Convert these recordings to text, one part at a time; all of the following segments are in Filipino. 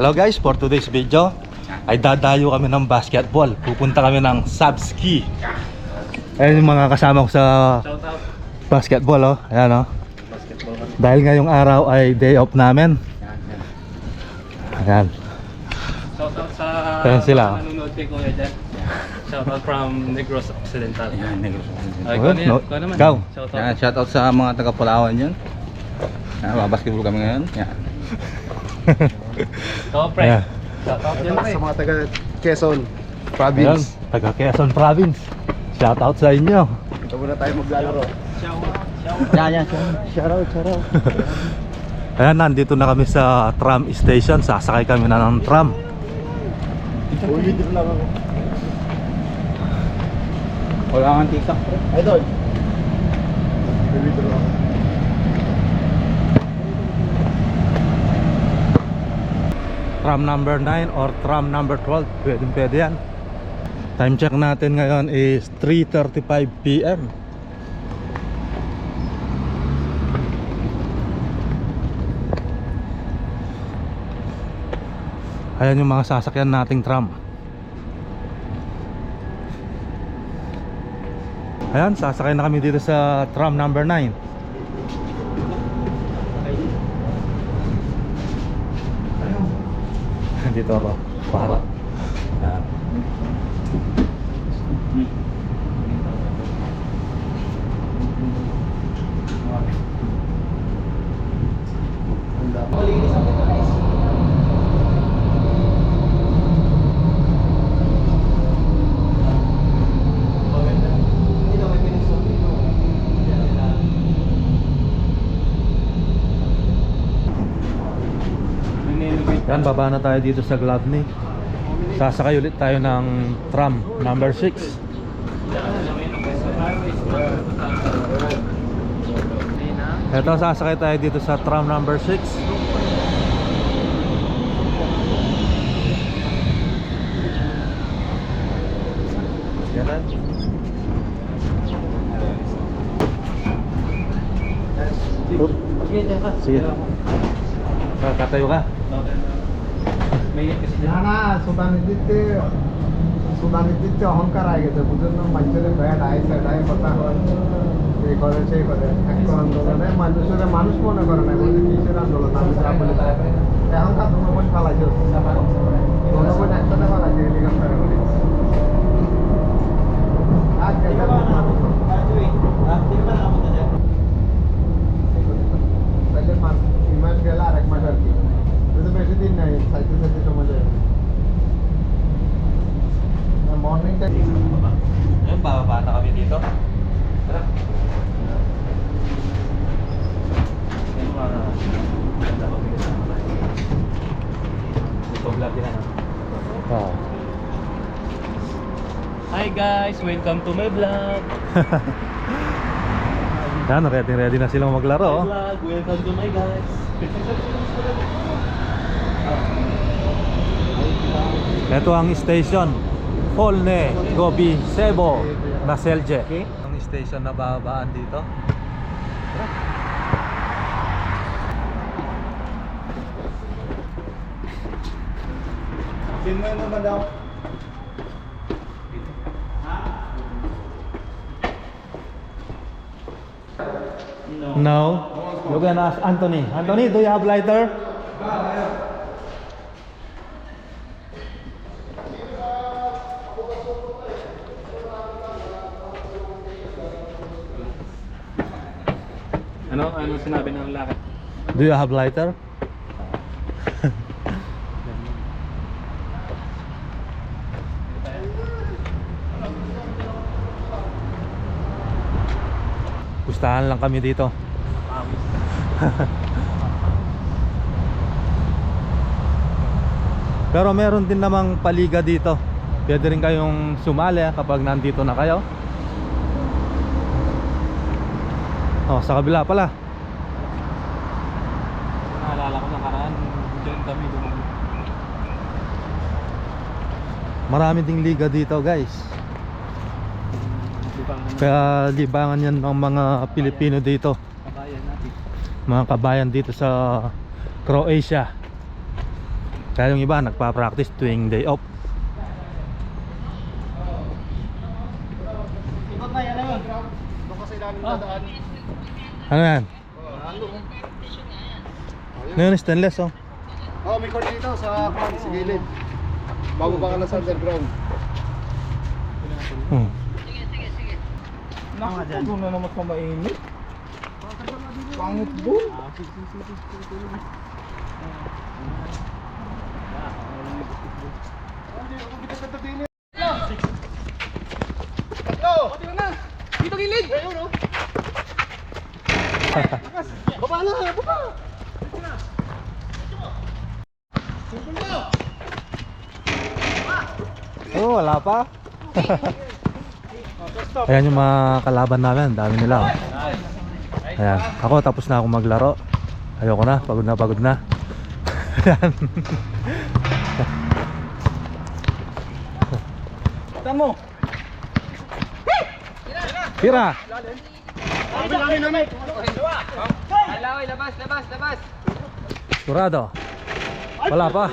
Hello guys, for today's video ay dadayo kami ng basketball. Pupunta kami ng Sabski. Ayan yung mga kasama ko sa Shout out. basketball oh. Ayan oh. Basketball. Dahil ngayong araw ay day off namin. Ayan. Shout out sa Ayan sila. mga nanonood kay Kuya dyan. Shout out from Negros Occidental. Yan, Negros. Ay, Oh, ikaw na yan. Ikaw naman. ikaw. Shout Yan, out. shout out sa mga taga Palawan yun. Yan, basketball kami ngayon. Yan. Ikaw, pre. Ayan. Shout out dyan, pre. sa mga taga Quezon Ayan, province. taga Quezon Province. Shout out sa inyo. Ito muna tayo maglalaro. Shout out. Shout out. Shout out, shout out. Ayan, nandito na kami sa tram station. Sasakay kami na ng tram. Uwi dito lang ako. Wala kang tikak, pre. Idol. Uwi dito lang ako. Tram number 9 or tram number 12. Pwede pwede yan. Time check natin ngayon is 3.35 p.m. Ayan yung mga sasakyan nating tram. Ayan, sasakay na kami dito sa tram number 9. Dito ako. Para. Ayan. Baba na tayo dito sa Gladney. Sasakay ulit tayo ng tram number 6. Ito, sasakay tayo dito sa tram number 6. Yan na. Sige. Katayo ka. Kasi না না সুদানি দিতে সুদানি দিতে অহংকার আগে গেছে, বুঝলেন না? মানুষের ব্যাট আয় স্যাট আয় কথা হয় এই করে সেই করে। একটা আন্দোলনে মানুষের, মানুষ মনে করে না, বলছে কিসের আন্দোলন? আমি যা বলে এখনকার জনগণ ফেলাইছে জনগণ একসাথে পালাইছে Ayun, bababa na kami dito. Tara. Ayun, mga ganda kami kasama tayo. Ito vlog din ano. Oo. Hi guys, welcome to my vlog. Yan, ready ready na silang maglaro. Oh. vlog, welcome to my guys. Ito ang station. Polne, Gobi, Sebo, Naselje. Ang station na babaan dito. Sino mo naman daw? No. You can ask Anthony. Anthony, do you have lighter? Ano? Ano sinabi ng lakad? Do you have lighter? Pustahan lang kami dito. Pero meron din namang paliga dito. Pwede rin kayong sumali kapag nandito na kayo. Oh, sa kabila pala. Naalala ko nakaraan, dyan kami gumagod. Marami ding liga dito, guys. Di ba ang Kaya libangan yan ng mga Pilipino dito. kabayan natin? Mga kabayan dito sa Croatia. Kaya yung iba nagpa-practice tuwing day off. Ikot na yan na yun. Kasi ilalim dadaan. Ano yan? Ano? Ano? Stainless oh. Oh, may court dito sa kwan, sa gilid. Bago pa ka na sa underground. Hmm. Naku, doon na naman pa mainit. Pangit doon. Dito gilid! Ayun oh! Baba na! Baba! Oh, wala pa. Ayan yung mga kalaban namin, ang dami nila. Oh. Ayan, ako tapos na akong maglaro. Ayoko na, pagod na, pagod na. Ayan. Tamo. Tira! Sabi namin namin! Kurado. Wala pa.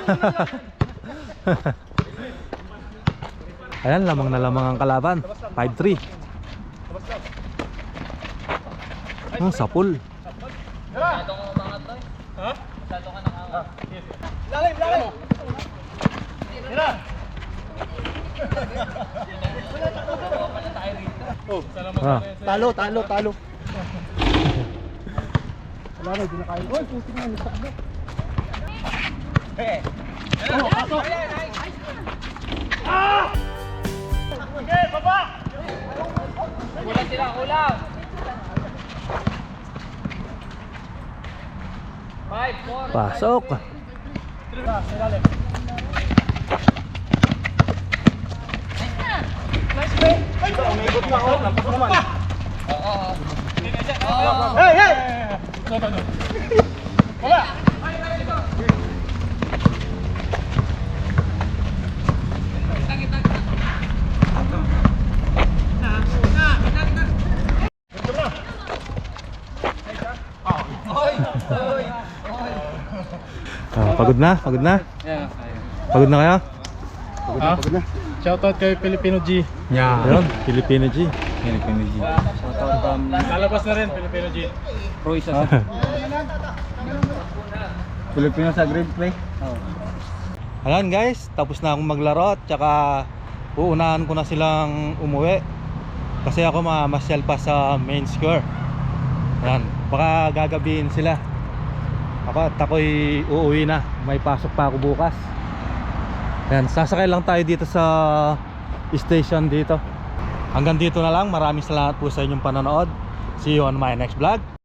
Ayan, lamang na lamang ang kalaban. 5-3. Oh, sapul. Ah. Talo, talo, talo. Wala na, di na kayo. Uy, puti na, nasak na. Eh! Oh, pasok! Ah! Okay, baba! Pasok. Umikot na ako. Lampas naman. Hey, hey! Baba! Ah, pagod na, pagod na. Pagod na kayo? Pagod na, pagod na. Shoutout kay Filipino G. Yeah. Ayun, Filipino G. Filipino G. Lalabas na rin, Filipino G. Pro isa sa... Filipino sa grade play. Ayan guys, tapos na akong maglaro at saka uunahan ko na silang umuwi. Kasi ako mamasyal pa sa main square. Ayan, baka gagabihin sila. Ako at ako'y uuwi na. May pasok pa ako bukas. Ayan, sasakay lang tayo dito sa station dito. Hanggang dito na lang. Maraming salamat po sa inyong panonood. See you on my next vlog.